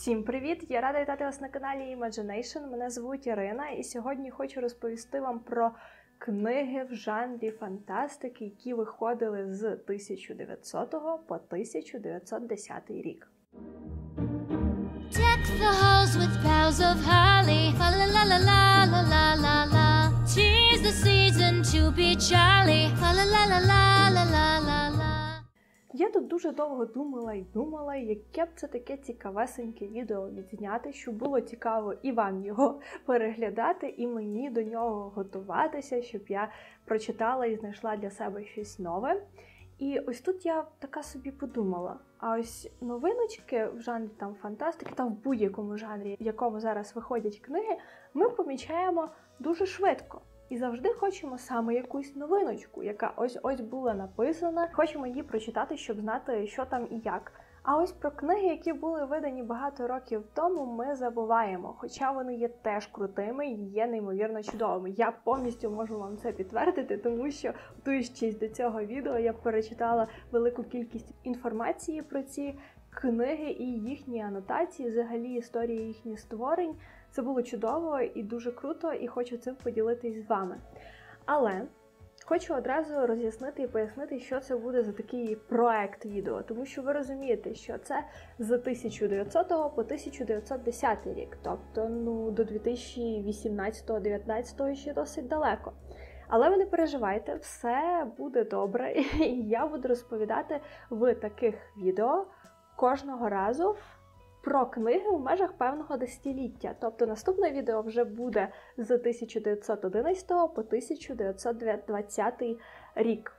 Всім привіт! Я рада вітати вас на каналі Imagination. Мене звуть Ірина, і сьогодні хочу розповісти вам про книги в жанрі фантастики, які виходили з 1900 по 1910 рік. Tis the я тут дуже довго думала і думала, яке б це таке цікавесеньке відео відзняти, щоб було цікаво і вам його переглядати, і мені до нього готуватися, щоб я прочитала і знайшла для себе щось нове. І ось тут я така собі подумала: а ось новиночки в жанрі там фантастики, там в будь-якому жанрі, в якому зараз виходять книги, ми помічаємо дуже швидко. І завжди хочемо саме якусь новиночку, яка ось ось була написана. Хочемо її прочитати, щоб знати, що там і як. А ось про книги, які були видані багато років тому, ми забуваємо, хоча вони є теж крутими і є неймовірно чудовими. Я повністю можу вам це підтвердити, тому що готуючись до цього відео, я перечитала велику кількість інформації про ці книги і їхні анотації, взагалі історії їхніх створень. Це було чудово і дуже круто, і хочу цим поділитись з вами. Але хочу одразу роз'яснити і пояснити, що це буде за такий проект відео, тому що ви розумієте, що це з 1900 по 1910 рік, тобто ну до 2018-19 ще досить далеко. Але ви не переживайте, все буде добре, і я буду розповідати в таких відео кожного разу про книги в межах певного десятиліття. Тобто наступне відео вже буде з 1911 по 1920 рік.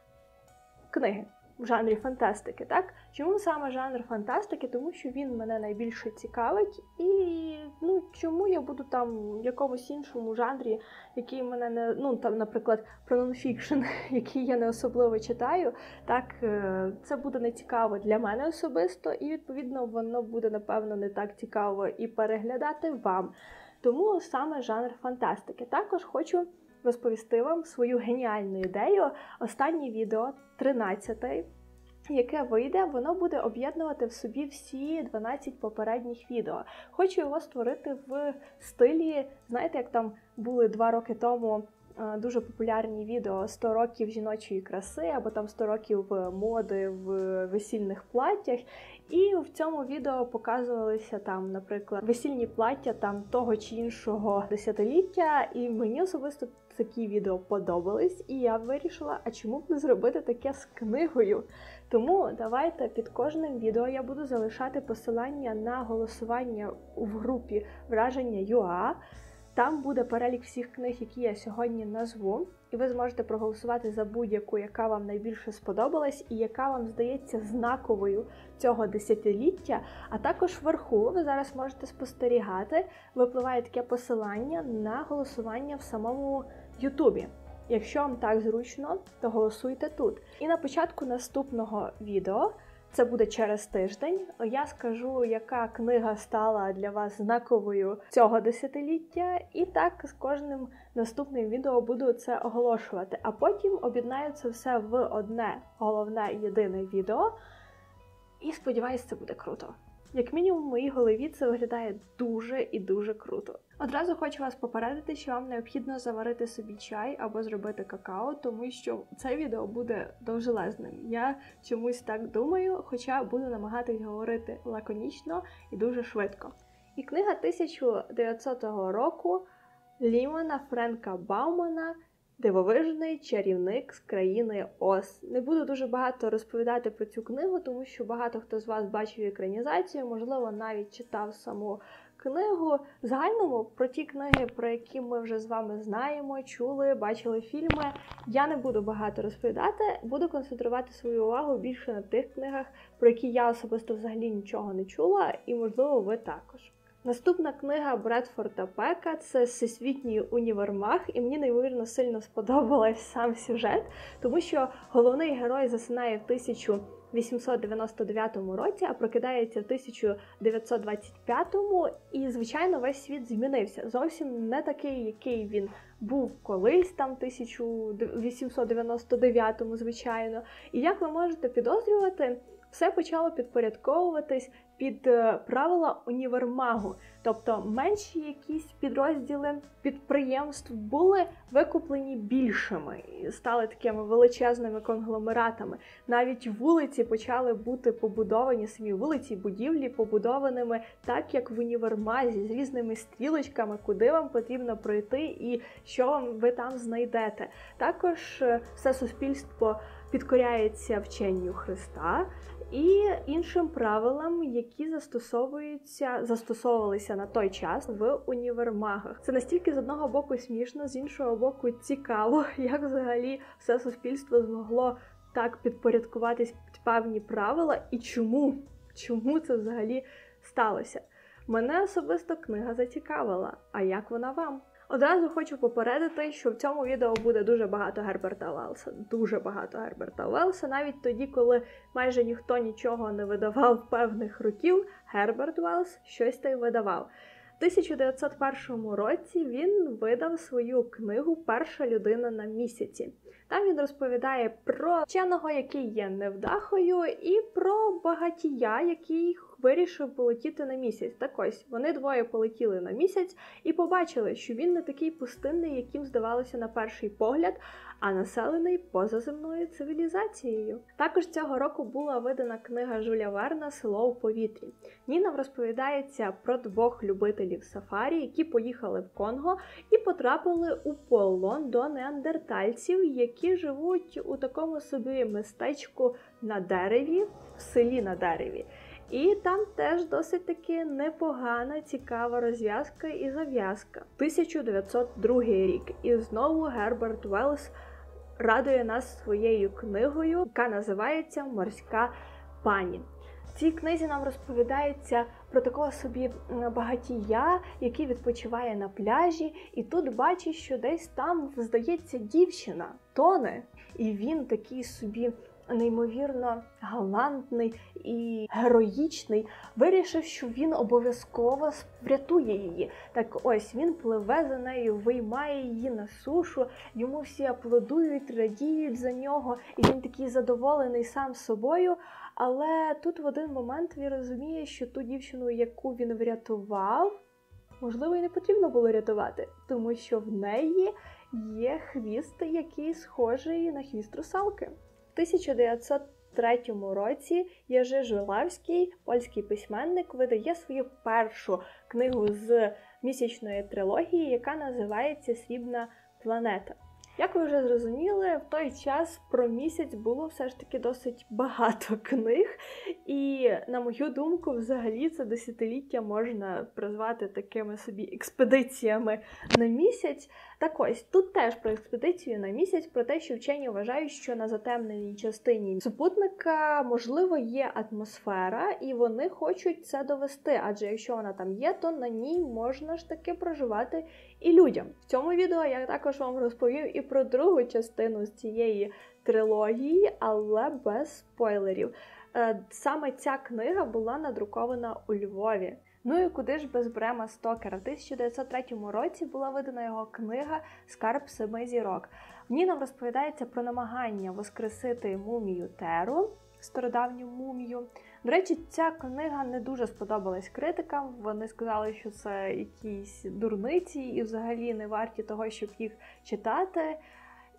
Книги в жанрі фантастики, так? Чому саме жанр фантастики? Тому що він мене найбільше цікавить, і ну чому я буду там в якомусь іншому жанрі, який мене не ну там, наприклад, про нонфікшн, який я не особливо читаю, так е, це буде не цікаво для мене особисто, і відповідно воно буде напевно не так цікаво і переглядати вам. Тому саме жанр фантастики. Також хочу розповісти вам свою геніальну ідею. Останнє відео, 13 яке вийде, воно буде об'єднувати в собі всі 12 попередніх відео. Хочу його створити в стилі, знаєте, як там були два роки тому. е, Дуже популярні відео 100 років жіночої краси, або там 100 років моди в весільних платтях. І в цьому відео показувалися там, наприклад, весільні плаття там того чи іншого десятиліття. І мені особисто такі відео подобались, і я вирішила, а чому б не зробити таке з книгою? Тому давайте під кожним відео я буду залишати посилання на голосування в групі враження ЮА. Там буде перелік всіх книг, які я сьогодні назву, і ви зможете проголосувати за будь-яку, яка вам найбільше сподобалась, і яка вам здається знаковою цього десятиліття. А також вверху ви зараз можете спостерігати, випливає таке посилання на голосування в самому Ютубі. Якщо вам так зручно, то голосуйте тут. І на початку наступного відео. Це буде через тиждень. Я скажу, яка книга стала для вас знаковою цього десятиліття, і так з кожним наступним відео буду це оголошувати. А потім об'єднаю це все в одне головне єдине відео. І сподіваюся, це буде круто. Як мінімум, в моїй голові це виглядає дуже і дуже круто. Одразу хочу вас попередити, що вам необхідно заварити собі чай або зробити какао, тому що це відео буде довжелезним. Я чомусь так думаю, хоча буду намагатись говорити лаконічно і дуже швидко. І книга 1900 року Лімана Френка Баумана Дивовижний чарівник з країни Оз. Не буду дуже багато розповідати про цю книгу, тому що багато хто з вас бачив екранізацію, можливо, навіть читав саму книгу. В загальному про ті книги, про які ми вже з вами знаємо, чули, бачили фільми. Я не буду багато розповідати, буду концентрувати свою увагу більше на тих книгах, про які я особисто взагалі нічого не чула, і можливо, ви також. Наступна книга Бредфорда Пека це всесвітній універмаг, і мені неймовірно сильно сподобалась сам сюжет, тому що головний герой засинає в 1899 році, а прокидається в 1925-му, і звичайно весь світ змінився. Зовсім не такий, який він був колись, там 1899-му, звичайно. І як ви можете підозрювати, все почало підпорядковуватись під е, правила універмагу. Тобто менші якісь підрозділи підприємств були викуплені більшими і стали такими величезними конгломератами. Навіть вулиці почали бути побудовані самі вулиці, будівлі побудованими так, як в універмазі, з різними стрілочками, куди вам потрібно пройти і що ви там знайдете. Також е, все суспільство підкоряється вченню Христа і іншим правилам, які застосовуються, застосовувалися на той час в універмагах. Це настільки з одного боку смішно, з іншого боку, цікаво, як взагалі все суспільство змогло так підпорядкуватись під певні правила, і чому? Чому це взагалі сталося? Мене особисто книга зацікавила. А як вона вам? Одразу хочу попередити, що в цьому відео буде дуже багато Герберта Велса. Дуже багато Герберта Велса. Навіть тоді, коли майже ніхто нічого не видавав певних років, Герберт Велс щось та й видавав. У 1901 році він видав свою книгу Перша людина на місяці. Там він розповідає про вченого, який є невдахою, і про багатія, який вирішив полетіти на місяць. Так ось вони двоє полетіли на місяць і побачили, що він не такий пустинний, яким здавалося на перший погляд, а населений позаземною цивілізацією. Також цього року була видана книга Жуля Верна Село у повітрі. В нам розповідається про двох любителів сафарі, які поїхали в Конго і потрапили у полон до неандертальців, які живуть у такому собі містечку на дереві, в селі на дереві. І там теж досить таки непогана, цікава розв'язка і зав'язка. 1902 рік. І знову Герберт Велс радує нас своєю книгою, яка називається Морська пані. В цій книзі нам розповідається про такого собі багатія, який відпочиває на пляжі, і тут бачить, що десь там, здається, дівчина тоне, і він такий собі неймовірно галантний і героїчний, вирішив, що він обов'язково врятує її. Так ось він пливе за нею, виймає її на сушу, йому всі аплодують, радіють за нього, і він такий задоволений сам собою. Але тут в один момент він розуміє, що ту дівчину, яку він врятував, можливо, і не потрібно було рятувати, тому що в неї є хвіст, який схожий на хвіст русалки. В 1903 році Єжи Жулавський, польський письменник, видає свою першу книгу з місячної трилогії, яка називається Срібна планета. Як ви вже зрозуміли, в той час про місяць було все ж таки досить багато книг, і, на мою думку, взагалі це десятиліття можна призвати такими собі експедиціями на місяць. Так ось тут теж про експедицію на місяць, про те, що вчені вважають, що на затемненій частині супутника можливо є атмосфера, і вони хочуть це довести. Адже якщо вона там є, то на ній можна ж таки проживати і людям. В цьому відео я також вам розповім і про другу частину з цієї трилогії, але без спойлерів. Е, саме ця книга була надрукована у Львові. Ну і куди ж без Брема Стокера? В 1903 році була видана його книга Скарб семи зірок. В ній нам розповідається про намагання воскресити мумію Теру, стародавню мумію. До речі, ця книга не дуже сподобалась критикам. Вони сказали, що це якісь дурниці і взагалі не варті того, щоб їх читати.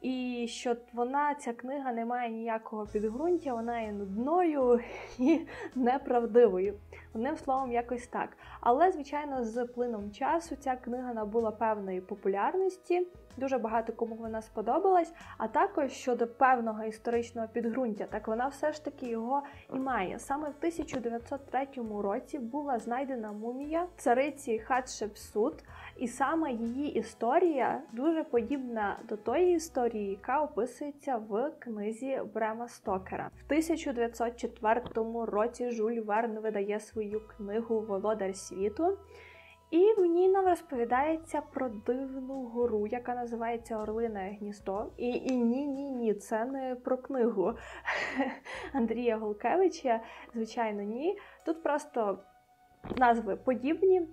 І що вона, ця книга, не має ніякого підґрунтя, вона є нудною і неправдивою. Одним словом, якось так. Але, звичайно, з плином часу ця книга набула певної популярності, дуже багато кому вона сподобалась. А також щодо певного історичного підґрунтя, так вона все ж таки його і має. Саме в 1903 році була знайдена мумія цариці Хатшепсут, і саме її історія дуже подібна до тої історії, яка описується в книзі Брема Стокера. В 1904 році Жюль Верн видає свою книгу Володар світу. І в ній нам розповідається про дивну гору, яка називається Орлине гніздо. І і ні, ні, ні, це не про книгу Андрія Голкевича. Звичайно, ні. Тут просто назви подібні.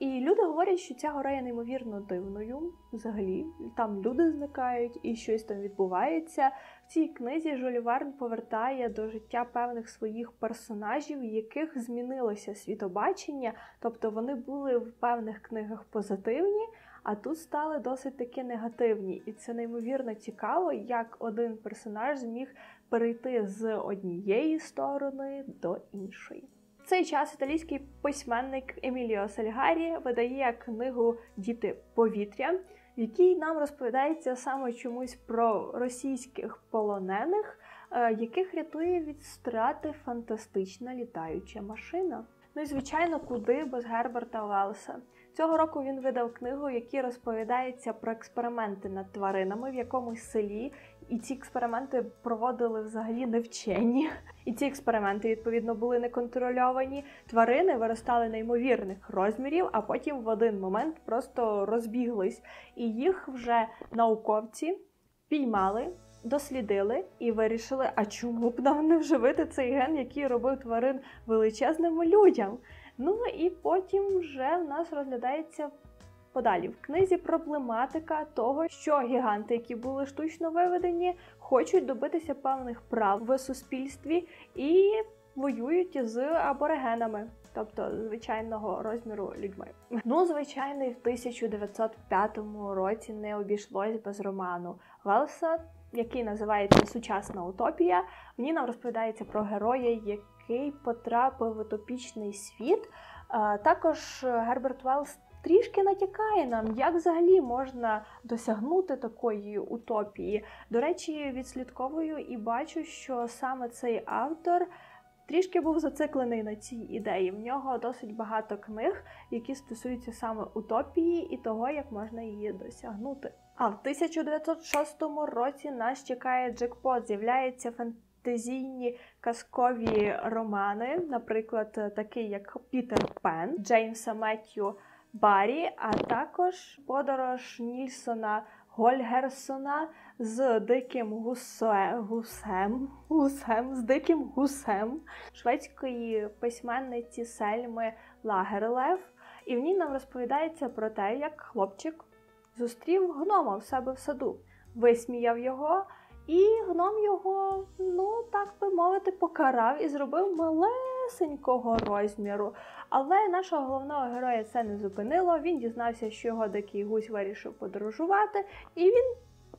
І люди говорять, що ця гора є неймовірно дивною. Взагалі, там люди зникають і щось там відбувається. В цій книзі Жюль Верн повертає до життя певних своїх персонажів, яких змінилося світобачення, тобто вони були в певних книгах позитивні. А тут стали досить таки негативні, і це неймовірно цікаво, як один персонаж зміг перейти з однієї сторони до іншої. Цей час італійський письменник Еміліо Сальгарі видає книгу Діти повітря, в якій нам розповідається саме чомусь про російських полонених, е, яких рятує від страти фантастична літаюча машина. Ну і звичайно, куди без Герберта Велса. Цього року він видав книгу, в якій розповідається про експерименти над тваринами в якомусь селі. І ці експерименти проводили взагалі невчені. І ці експерименти, відповідно, були неконтрольовані. Тварини виростали неймовірних розмірів, а потім в один момент просто розбіглись. І їх вже науковці піймали, дослідили і вирішили, а чому б нам не вживити цей ген, який робив тварин величезними людям. Ну і потім вже в нас розглядається подалі в книзі проблематика того, що гіганти, які були штучно виведені, хочуть добитися певних прав в суспільстві і воюють з аборигенами. Тобто звичайного розміру людьми. Ну, звичайно, і в 1905 році не обійшлось без роману Велса, який називається Сучасна утопія. В ній нам розповідається про героя, який потрапив в утопічний світ. Також Герберт Велс трішки натякає нам, як взагалі можна досягнути такої утопії. До речі, відслідковую і бачу, що саме цей автор. Трішки був зациклений на цій ідеї. В нього досить багато книг, які стосуються саме утопії і того, як можна її досягнути. А в 1906 році нас чекає джекпот. З'являється фантазійні казкові романи, наприклад, такий як Пітер Пен Джеймса Меттю Баррі, а також подорож Нільсона Гольгерсона з диким гусе, гусем, гусем, з диким гусем шведської письменниці Сельми Лагерлев. І в ній нам розповідається про те, як хлопчик зустрів гнома в себе в саду, висміяв його. І гном його, ну так би мовити, покарав і зробив малесенького розміру. Але нашого головного героя це не зупинило. Він дізнався, що його дикий гусь вирішив подорожувати, і він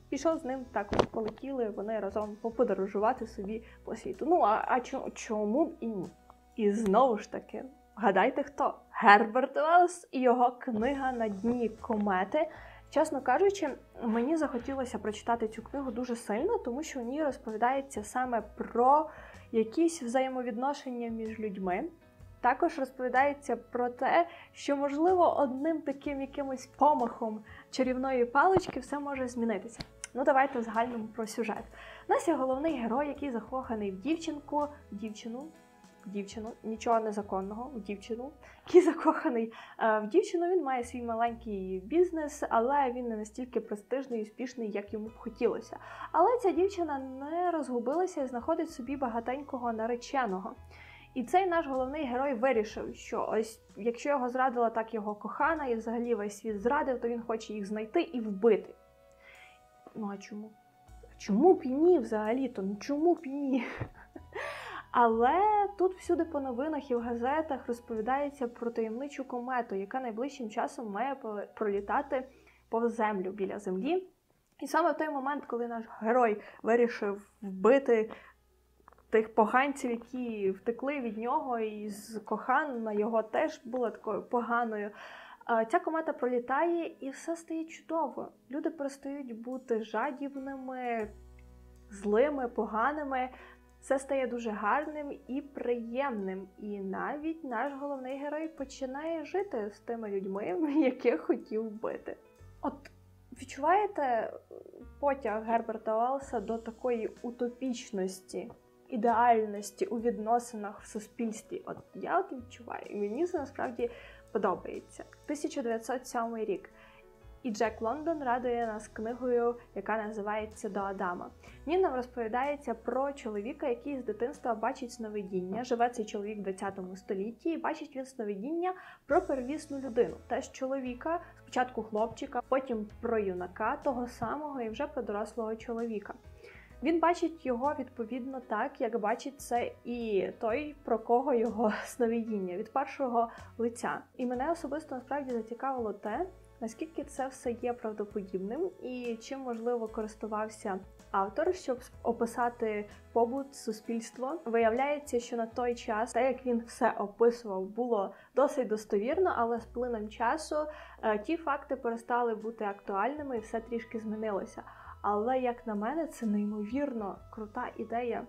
пішов з ним також. Полетіли вони разом поподорожувати собі по світу. Ну а а чому б і ні? І знову ж таки, гадайте хто? Герберт Велс і його книга на дні комети. Чесно кажучи, мені захотілося прочитати цю книгу дуже сильно, тому що в ній розповідається саме про якісь взаємовідношення між людьми. Також розповідається про те, що, можливо, одним таким якимось помахом чарівної палички все може змінитися. Ну, давайте в загальному про сюжет. У нас є головний герой, який закоханий в дівчинку, дівчину, дівчину, нічого незаконного, в дівчину, який закоханий в дівчину. Він має свій маленький бізнес, але він не настільки престижний і успішний, як йому б хотілося. Але ця дівчина не розгубилася і знаходить собі багатенького нареченого. І цей наш головний герой вирішив, що ось якщо його зрадила так його кохана, і взагалі весь світ зрадив, то він хоче їх знайти і вбити. Ну а чому? Чому б і ні взагалі-то? Ну чому б і ні? Але тут всюди по новинах і в газетах розповідається про таємничу комету, яка найближчим часом має пролітати повз землю біля землі. І саме в той момент, коли наш герой вирішив вбити тих поганців, які втекли від нього, і з кохана його теж була такою поганою. Ця комета пролітає і все стає чудово. Люди перестають бути жадібними, злими, поганими. Все стає дуже гарним і приємним. І навіть наш головний герой починає жити з тими людьми, яких хотів вбити. От відчуваєте потяг Герберта Уелса до такої утопічності, ідеальності у відносинах в суспільстві? От я от відчуваю, і мені це насправді подобається. 1907 рік. І Джек Лондон радує нас книгою, яка називається До Адама. В нам розповідається про чоловіка, який з дитинства бачить сновидіння. Живе цей чоловік в 20 столітті, і бачить він сновидіння про первісну людину. Теж чоловіка, спочатку хлопчика, потім про юнака того самого і вже про дорослого чоловіка. Він бачить його відповідно так, як бачить це і той, про кого його сновидіння від першого лиця. І мене особисто насправді зацікавило те, наскільки це все є правдоподібним і чим можливо користувався автор, щоб описати побут суспільства. Виявляється, що на той час, те, як він все описував, було досить достовірно, але з плином часу е, ті факти перестали бути актуальними і все трішки змінилося. Але, як на мене, це неймовірно крута ідея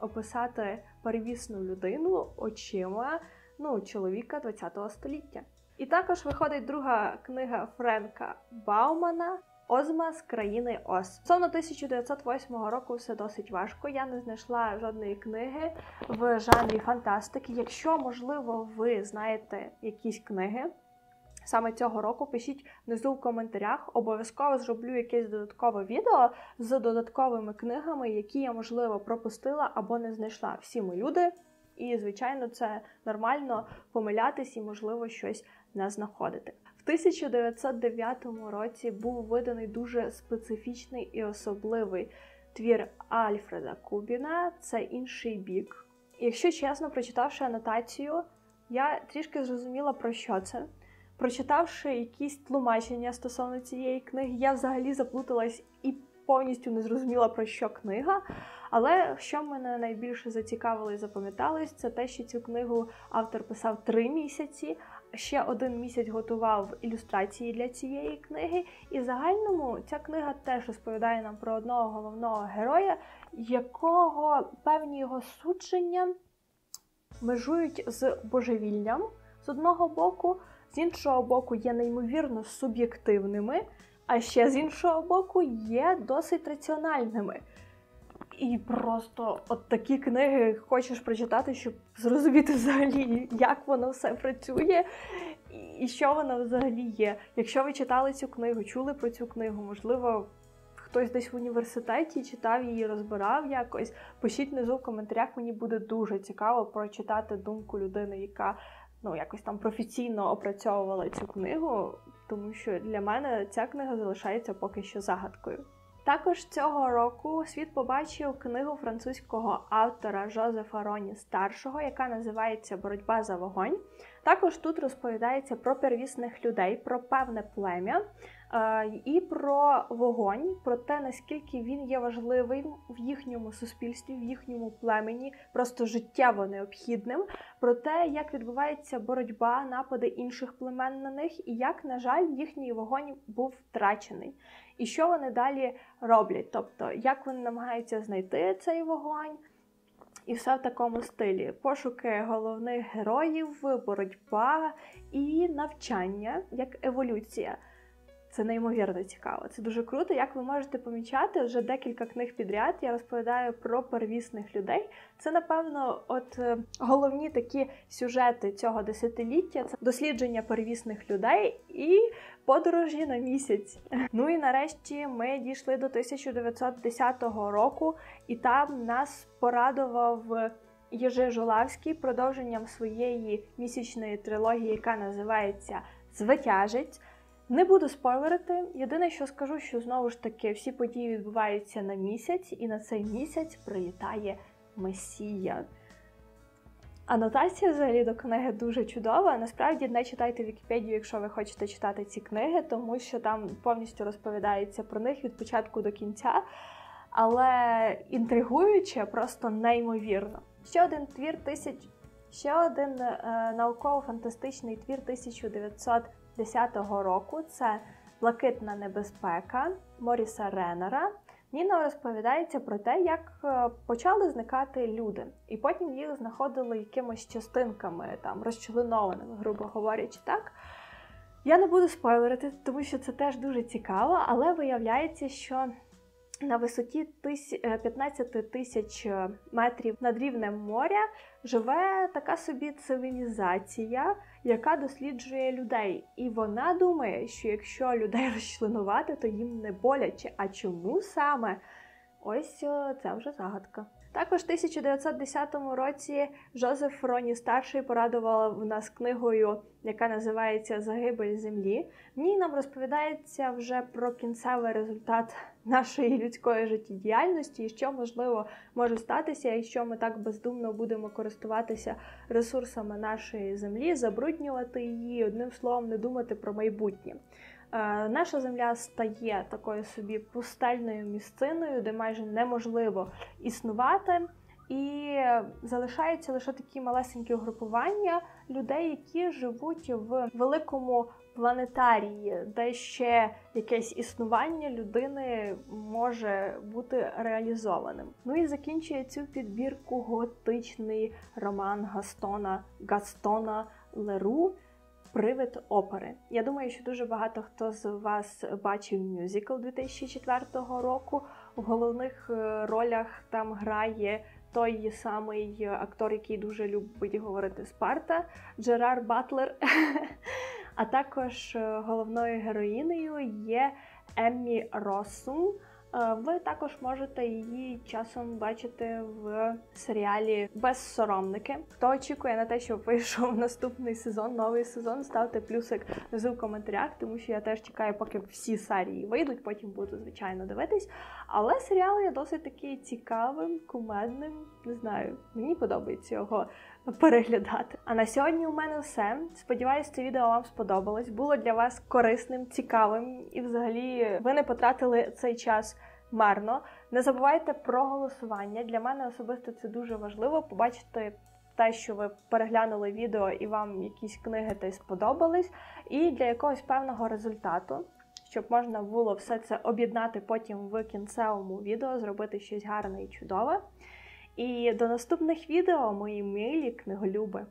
описати перевісну людину очима ну, чоловіка ХХ століття. І також виходить друга книга Френка Баумана Озма з країни Оз. Стосовно 1908 року все досить важко. Я не знайшла жодної книги в жанрі фантастики. Якщо, можливо, ви знаєте якісь книги. Саме цього року пишіть внизу в коментарях. Обов'язково зроблю якесь додаткове відео з додатковими книгами, які я, можливо, пропустила або не знайшла. Всі ми люди, і, звичайно, це нормально помилятись і, можливо, щось не знаходити. В 1909 році був виданий дуже специфічний і особливий твір Альфреда Кубіна це інший бік. якщо чесно, прочитавши анотацію, я трішки зрозуміла, про що це. Прочитавши якісь тлумачення стосовно цієї книги, я взагалі заплуталась і повністю не зрозуміла, про що книга. Але що мене найбільше зацікавило і запам'яталось, це те, що цю книгу автор писав три місяці, ще один місяць готував ілюстрації для цієї книги. І в загальному ця книга теж розповідає нам про одного головного героя, якого певні його судження межують з божевіллям з одного боку, з іншого боку, є неймовірно суб'єктивними, а ще з іншого боку, є досить раціональними. І просто от такі книги хочеш прочитати, щоб зрозуміти взагалі, як воно все працює і що воно взагалі є. Якщо ви читали цю книгу, чули про цю книгу, можливо, хтось десь в університеті читав її, розбирав якось. Пишіть внизу в коментарях, мені буде дуже цікаво прочитати думку людини, яка ну якось там професійно опрацьовувала цю книгу, тому що для мене ця книга залишається поки що загадкою. Також цього року світ побачив книгу французького автора Жозефа Роні старшого, яка називається Боротьба за вогонь. Також тут розповідається про первісних людей, про певне плем'я е, і про вогонь, про те, наскільки він є важливим в їхньому суспільстві, в їхньому племені, просто життєво необхідним, про те, як відбувається боротьба, напади інших племен на них, і як, на жаль, їхній вогонь був втрачений. І що вони далі роблять? Тобто, як вони намагаються знайти цей вогонь? І все в такому стилі: пошуки головних героїв, боротьба і навчання як еволюція. Це неймовірно цікаво. Це дуже круто. Як ви можете помічати, вже декілька книг підряд я розповідаю про первісних людей. Це, напевно, от е, головні такі сюжети цього десятиліття це дослідження первісних людей і подорожі на місяць. Ну і нарешті ми дійшли до 1910 року, і там нас порадував. Єжи Жулавський продовженням своєї місячної трилогії, яка називається Звитяжець. Не буду спойлерити. Єдине, що скажу, що знову ж таки всі події відбуваються на місяць, і на цей місяць прилітає Месія. Анотація взагалі до книги дуже чудова. Насправді не читайте Вікіпедію, якщо ви хочете читати ці книги, тому що там повністю розповідається про них від початку до кінця. Але інтригуюче, просто неймовірно. Ще один твір тисяч. Ще один е, науково-фантастичний твір 1900 2010 року це Блакитна небезпека Моріса Ренера. Ніна розповідається про те, як е, почали зникати люди, і потім їх знаходили якимись частинками, там розчленованими, грубо говорячи, так. Я не буду спойлерити, тому що це теж дуже цікаво, але виявляється, що на висоті 15 тисяч метрів над рівнем моря живе така собі цивілізація, яка досліджує людей. І вона думає, що якщо людей розчленувати, то їм не боляче. А чому саме? Ось це вже загадка. Також в 1910 році Жозеф Роні старший порадував нас книгою, яка називається Загибель землі. В ній нам розповідається вже про кінцевий результат нашої людської життєдіяльності і що можливо може статися, якщо ми так бездумно будемо користуватися ресурсами нашої землі, забруднювати її, одним словом, не думати про майбутнє. Е, наша земля стає такою собі пустельною місциною, де майже неможливо існувати, і залишаються лише такі малесенькі угрупування людей, які живуть в великому планетарії, де ще якесь існування людини може бути реалізованим. Ну і закінчує цю підбірку готичний роман Гастона Гастона Леру. Привид опери. Я думаю, що дуже багато хто з вас бачив мюзикл 2004 року. В головних е, ролях там грає той самий актор, який дуже любить говорити Спарта, Джерар Батлер. А також е, головною героїнею є Еммі Россум. Е, ви також можете її часом бачити в серіалі Безсоромники. Хто очікує на те, що вийшов наступний сезон, новий сезон, ставте плюсик внизу в коментарях, тому що я теж чекаю, поки всі серії вийдуть. Потім буду звичайно дивитись. Але серіал є досить такий цікавим, кумедним. Не знаю, мені подобається його переглядати. А на сьогодні у мене все. Сподіваюсь, це відео вам сподобалось. Було для вас корисним, цікавим, і взагалі ви не потратили цей час марно. Не забувайте про голосування. Для мене особисто це дуже важливо побачити. Те, що ви переглянули відео і вам якісь книги та сподобались, і для якогось певного результату, щоб можна було все це об'єднати потім в кінцевому відео, зробити щось гарне і чудове. І до наступних відео, мої милі книголюби!